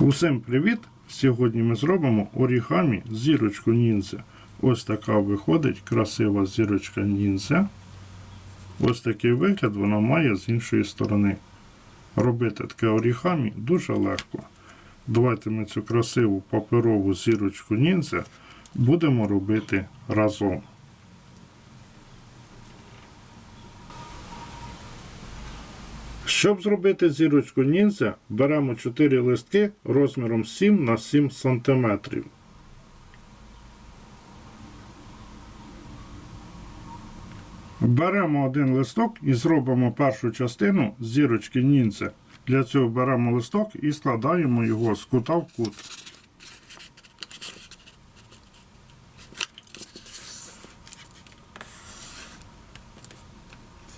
Усім привіт! Сьогодні ми зробимо орігамі зірочку ніндзя. Ось така виходить красива зірочка ніндзя. Ось такий вигляд вона має з іншої сторони. Робити таке орігамі дуже легко. Давайте ми цю красиву паперову зірочку ніндзя будемо робити разом. Щоб зробити зірочку ніндзя, беремо 4 листки розміром 7 на 7 см. Беремо один листок і зробимо першу частину зірочки ніндзя. Для цього беремо листок і складаємо його з кута в кут.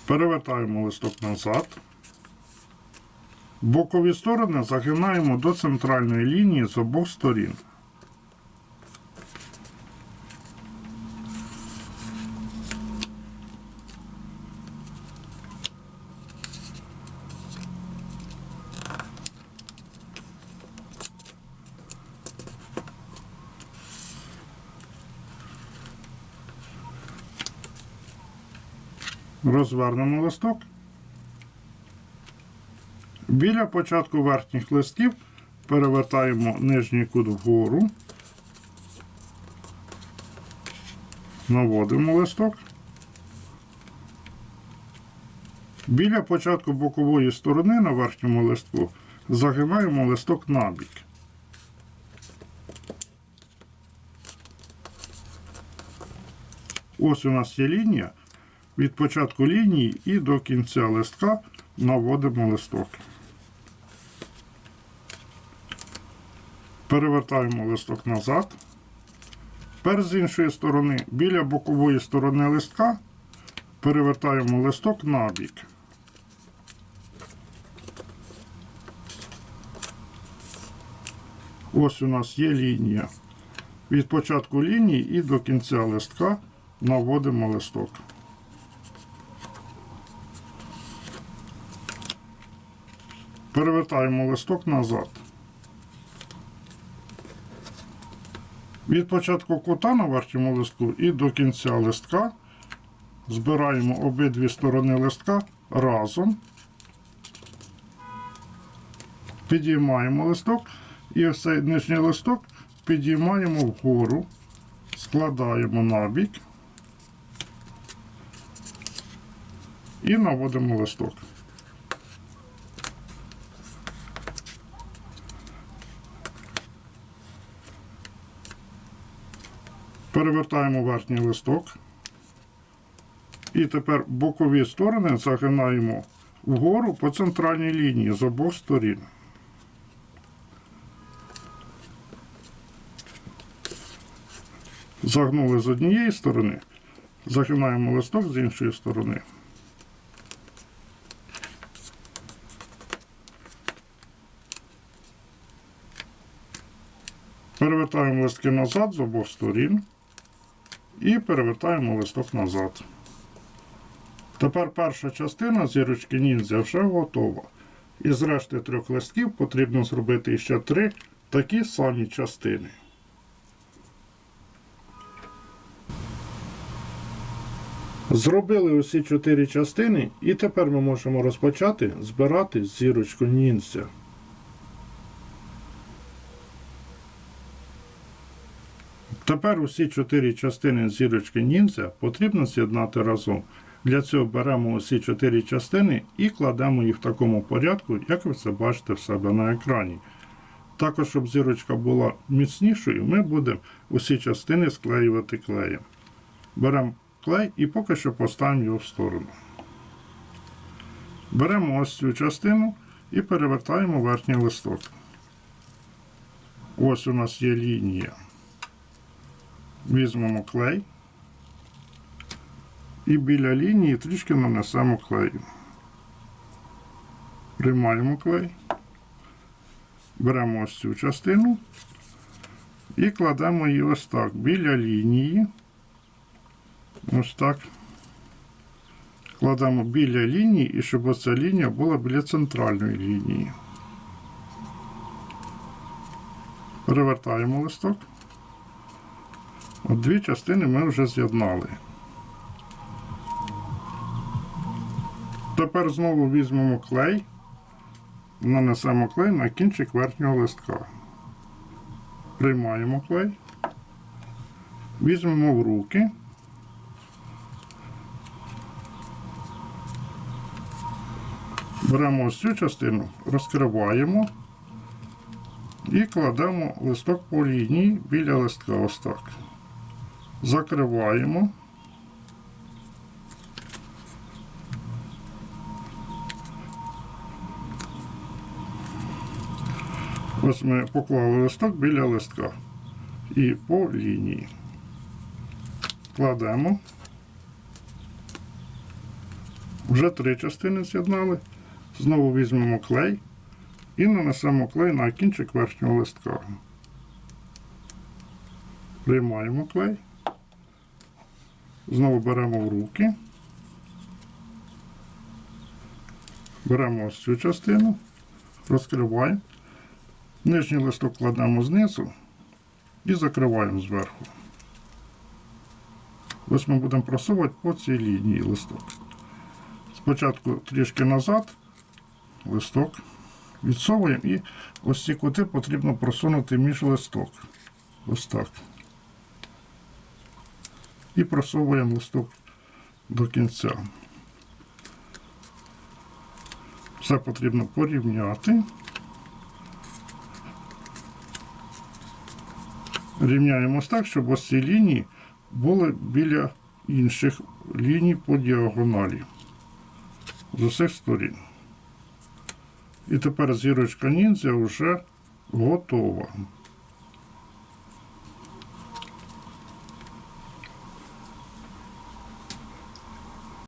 Перевертаємо листок назад. Бокові сторони загинаємо до центральної лінії з обох сторін. Розвернемо листок. Біля початку верхніх листків перевертаємо нижній кут вгору, наводимо листок. Біля початку бокової сторони на верхньому листку загинаємо листок набік. Ось у нас є лінія. Від початку лінії і до кінця листка наводимо листок. Перевертаємо листок назад. Тепер з іншої сторони, біля бокової сторони листка, перевертаємо листок на бік. Ось у нас є лінія. Від початку лінії і до кінця листка наводимо листок. Перевертаємо листок назад. Від початку кута на верхньому листку і до кінця листка збираємо обидві сторони листка разом. Підіймаємо листок і ось цей нижній листок підіймаємо вгору, складаємо набік і наводимо листок. Перевертаємо верхній листок. І тепер бокові сторони загинаємо вгору по центральній лінії з обох сторін. Загнули з однієї сторони, загинаємо листок з іншої сторони. Перевертаємо листки назад з обох сторін і перевертаємо листок назад. Тепер перша частина зірочки ніндзя вже готова. І з решти трьох листків потрібно зробити ще три такі самі частини. Зробили усі чотири частини, і тепер ми можемо розпочати збирати зірочку ніндзя. Тепер усі чотири частини зірочки ніндзя потрібно з'єднати разом. Для цього беремо усі чотири частини і кладемо їх в такому порядку, як ви це бачите в себе на екрані. Також, щоб зірочка була міцнішою, ми будемо усі частини склеювати клеєм. Беремо клей і поки що поставимо його в сторону. Беремо ось цю частину і перевертаємо верхній листок. Ось у нас є лінія. Візьмемо клей і біля лінії трішки нанесемо клею. Приймаємо клей, беремо ось цю частину і кладемо її ось так біля лінії. Ось так. Кладемо біля лінії і щоб оця лінія була біля центральної лінії. Перевертаємо листок. От дві частини ми вже з'єднали. Тепер знову візьмемо клей, нанесемо клей на кінчик верхнього листка. Приймаємо клей, візьмемо в руки. Беремо ось цю частину, розкриваємо і кладемо листок по лінії біля листка ось так. Закриваємо. Ось ми поклали листок біля листка і по лінії. Кладемо. Вже три частини з'єднали. Знову візьмемо клей і нанесемо клей на кінчик верхнього листка. Приймаємо клей. Знову беремо в руки. Беремо ось цю частину, розкриваємо. Нижній листок кладемо знизу і закриваємо зверху. Ось ми будемо просувати по цій лінії листок. Спочатку трішки назад листок відсовуємо і ось ці кути потрібно просунути між листок. Ось так. І просовуємо листок до кінця. Все потрібно порівняти. Рівняємо так, щоб ось ці лінії були біля інших ліній по діагоналі з усіх сторін. І тепер зірочка ніндзя вже готова.